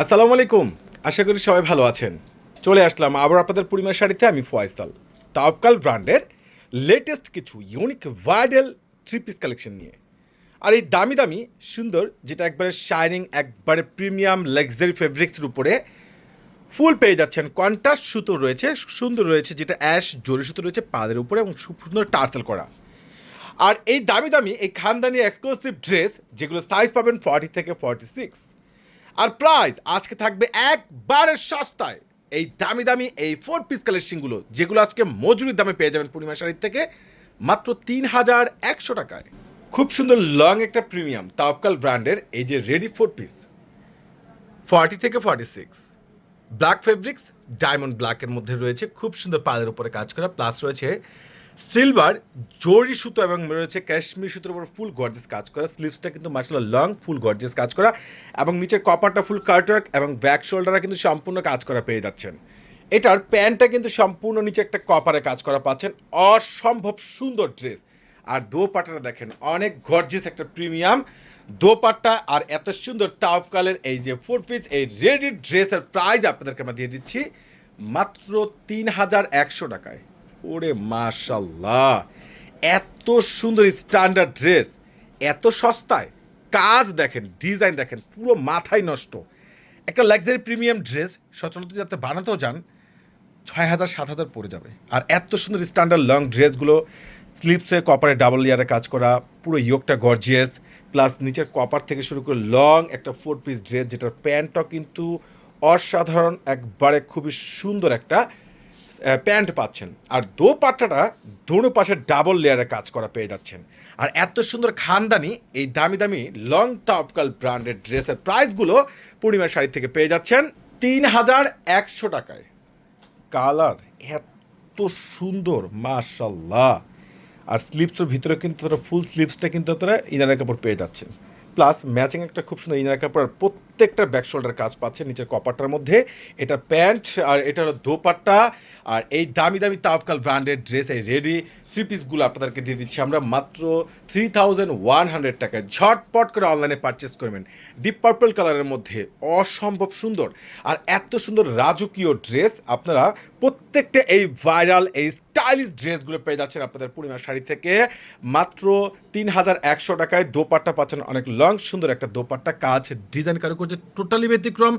আসসালামু আলাইকুম। আশা করি সবাই ভালো আছেন। চলে আসলাম আবার আপনাদের পরিমাণ শাড়িতে, আমি ফয়সাল। তাওকাল ব্র্যান্ডের লেটেস্ট কিছু unique viral three piece collection নিয়ে। আর এই দামি দামি, সুন্দর, যেটা একবারে শাইনিং একবারে প্রিমিয়াম লাক্সারি ফেব্রিক্সের উপরে ফুল পেয়ে যাচ্ছেন। কন্ট্রাস্ট সুতো রয়েছে, সুন্দর রয়েছে, যেটা অ্যাশ জরি সুতো রয়েছে পাদের উপরে এবং সুন্দর টার্সেল করা। আর এই দামি দামি, এই খানদানি এক্সক্লুসিভ ড্রেস যেগুলো সাইজ পাবেন ফর্টি থেকে ফর্টি সিক্স আর প্রাইস আজকে থাকবে একবারে সস্তায়। এই দামি দামি এই ফোর পিস কালেকশনগুলো যেগুলো আজকে মজুরির দামে পেয়ে যাবেন পূর্ণিমা শাড়ির থেকে, মাত্র তিন হাজার একশো টাকায়। খুব সুন্দর লং একটা প্রিমিয়াম তাওকাল ব্র্যান্ডের এই যে রেডি ফোর পিস ফর্টি থেকে forty six black fabrics diamond ব্ল্যাকের মধ্যে রয়েছে, খুব সুন্দর পালের উপরে কাজ করা প্লাস রয়েছে সিলভার, জরি সুতো এবং রয়েছে কাশ্মীর সুতোর উপর ফুল গর্জেস কাজ করা। স্লিভসটা কিন্তু মার্শাল লং ফুল গর্জেস কাজ করা এবং নিচের কপারটা ফুল কার্টার্ক এবং ব্যাক শোল্ডারটা কিন্তু সম্পূর্ণ কাজ করা পেয়ে যাচ্ছেন। এটার প্যান্টটা কিন্তু সম্পূর্ণ নিচে একটা কপারে কাজ করা পাচ্ছেন। অসম্ভব সুন্দর ড্রেস আর দোপাটাটা দেখেন, অনেক গর্জেস একটা প্রিমিয়াম দোপাট্টা আর এত সুন্দর তাফকালের এই যে ফোর পিস এই রেডি ড্রেসের প্রাইস আপনাদেরকে আমরা দিয়ে দিচ্ছি মাত্র তিন হাজার একশো টাকায়। ওরে মাশাল্লাহ, এত সুন্দর স্ট্যান্ডার্ড ড্রেস এত সস্তায়, কাজ দেখেন ডিজাইন দেখেন, পুরো মাথায় নষ্ট। একটা লাক্সারি প্রিমিয়াম ড্রেস সচরাচর যাতে বানাতেও যান, ছয় হাজার, সাত হাজার পড়ে যাবে। আর এত সুন্দর স্ট্যান্ডার্ড লং ড্রেসগুলো স্লিপসে কপারে ডাবল ইয়ারে কাজ করা, পুরো ইয়োগটা গর্জিয়াস প্লাস নিচের কপার থেকে শুরু করে লং একটা ফোর পিস ড্রেস যেটার প্যান্টটা কিন্তু অসাধারণ, একবারে খুবই সুন্দর একটা প্যান্ট পাচ্ছেন। আর দো পাট্টাটা দোনো পাশে ডাবল লেয়ারে কাজ করা পেয়ে যাচ্ছেন। আর এত সুন্দর খানদানি, এই দামি দামি লং টপকাল ব্র্যান্ডের ড্রেসের প্রাইসগুলো পূর্ণিমা শাড়ি থেকে পেয়ে যাচ্ছেন তিন হাজার একশো টাকায়। কালার এত সুন্দর মাশাল্লাহ আর স্লিপসের ভিতরে কিন্তু ফুল স্লিপসটা কিন্তু তারা ইনারের কাপড় পেয়ে যাচ্ছেন। প্লাস ম্যাচিং একটা খুব সুন্দর ইনার কাপড় আর প্রত্যেকটা ব্যাক শোল্ডার কাজ পাচ্ছে নিচের কপারটার মধ্যে। এটা প্যান্ট আর এটা হলো দোপাট্টা আর এই দামি দামি তাফকাল ব্র্যান্ডের ড্রেস এই রেডি থ্রি পিসগুলো আপনাদেরকে দিয়ে দিচ্ছি। আমরা মাত্র থ্রি থাউজেন্ড ওয়ান হান্ড্রেড টাকায় ঝটপট করে অনলাইনে পারচেস করবেন ডিপ পার্পল কালারের মধ্যে অসম্ভব সুন্দর আর এত সুন্দর রাজকীয় ড্রেস আপনারা প্রত্যেকটা এই ভাইরাল এই স্টাইলিশ ড্রেসগুলো পেয়ে যাচ্ছেন আপনাদের পূর্ণিমা শাড়ি থেকে। মাত্র তিন হাজার একশো টাকায় দোপাট্টা পাচ্ছেন অনেক লং সুন্দর একটা দোপাট্টা। কাজ ডিজাইন কারও করছে টোটালি ব্যতিক্রম।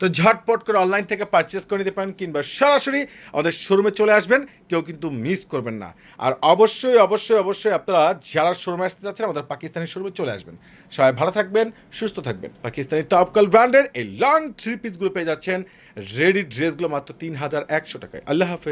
তো ঝটপট করে অনলাইন থেকে পারচেস করে নিতে পারেন কিংবা সরাসরি আমাদের শোরুমে চলে আসবেন, কেউ কিন্তু মিস করবেন না। আর অবশ্যই অবশ্যই অবশ্যই আপনারা যারা শোরুমে আসতে যাচ্ছেন আমাদের পাকিস্তানি শোরুমে চলে আসবেন। সবাই ভালো থাকবেন, সুস্থ থাকবেন। পাকিস্তানি টপকাল ব্র্যান্ডের এই লং থ্রি পিসগুলো পেয়ে যাচ্ছেন। রেডি ড্রেসগুলো মাত্র তিন হাজার একশো টাকায়। আল্লাহ হাফেজ।